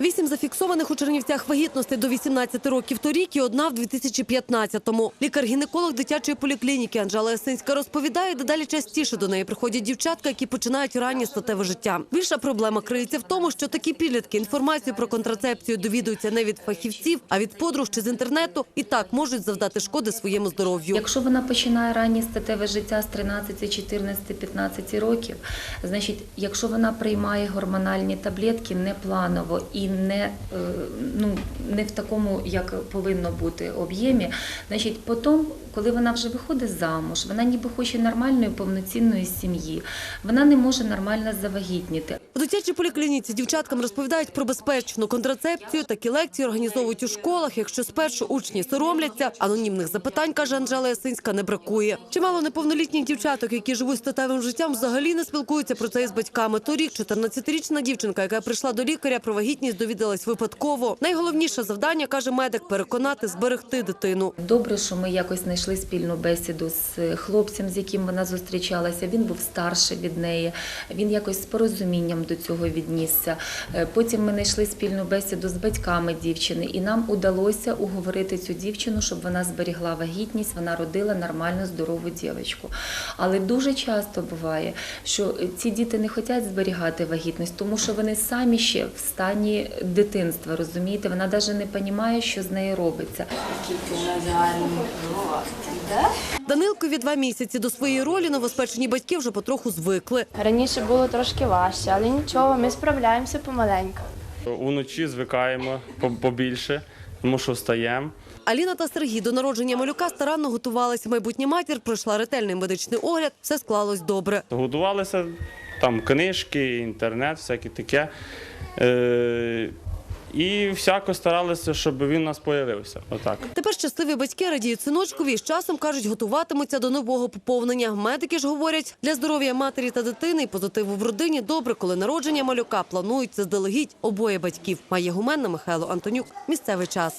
Вісім зафіксованих у Чернівцях вагітностей до 18 років торік і одна в 2015-му. Лікар-гінеколог дитячої поліклініки Анжела Ясинська розповідає, дедалі частіше до неї приходять дівчатка, які починають раннє статеве життя. Більша проблема криється в тому, що такі підлітки інформацію про контрацепцію довідуються не від фахівців, а від подруг чи з інтернету і так можуть завдати шкоди своєму здоров'ю. Якщо вона починає раннє статеве життя з 13, 14, 15 років, значить, якщо вона приймає гормональні таблетки не планово не, е, ну, не в такому, як повинно бути об'ємі, значить, потім, коли вона вже виходить замуж, вона ніби хоче нормальної повноцінної сім'ї, вона не може нормально завагітніти. У дитячій поліклініці дівчаткам розповідають про безпечну контрацепцію. Такі лекції організовують у школах. Якщо спершу учні соромляться, анонімних запитань, каже Анжела Ясинська, не бракує. Чимало неповнолітніх дівчаток, які живуть статевим життям, взагалі не спілкуються про це із батьками. Торік 14-річна дівчинка, яка прийшла до лікаря, про вагітність довідалась випадково. Найголовніше завдання, каже медик, переконати, зберегти дитину. Добре, що ми якось знайшли спільну бесіду з хлопцем, з яким вона зустрічалася. Він був старший від неї. Він якось з порозумінням до цього віднісся. Е, Потім ми знайшли спільну бесіду з батьками дівчини, і нам удалося уговорити цю дівчину, щоб вона зберігла вагітність, вона родила нормальну здорову дівчинку. Але дуже часто буває, що ці діти не хочуть зберігати вагітність, тому що вони самі ще в стані дитинства. Розумієте, вона навіть не розуміє, що з нею робиться. Данилкові два місяці до своєї ролі новоспечені батьки вже потроху звикли. Раніше було трошки важче, але нічого, ми справляємося помаленьку. Уночі звикаємо по- побільше, тому що встаємо. Аліна та Сергій до народження малюка старанно готувалися. Майбутня матір пройшла ретельний медичний огляд. Все склалось добре. Готувалися там книжки, інтернет, всяке таке. І всяко старалися, щоб він у нас появився. Отак. Тепер щасливі батьки радіють синочкові і з часом кажуть, готуватимуться до нового поповнення. Медики ж говорять, для здоров'я матері та дитини і позитиву в родині добре, коли народження малюка планують заздалегідь обоє батьків. Має гуменна Михайло Антонюк. Місцевий час.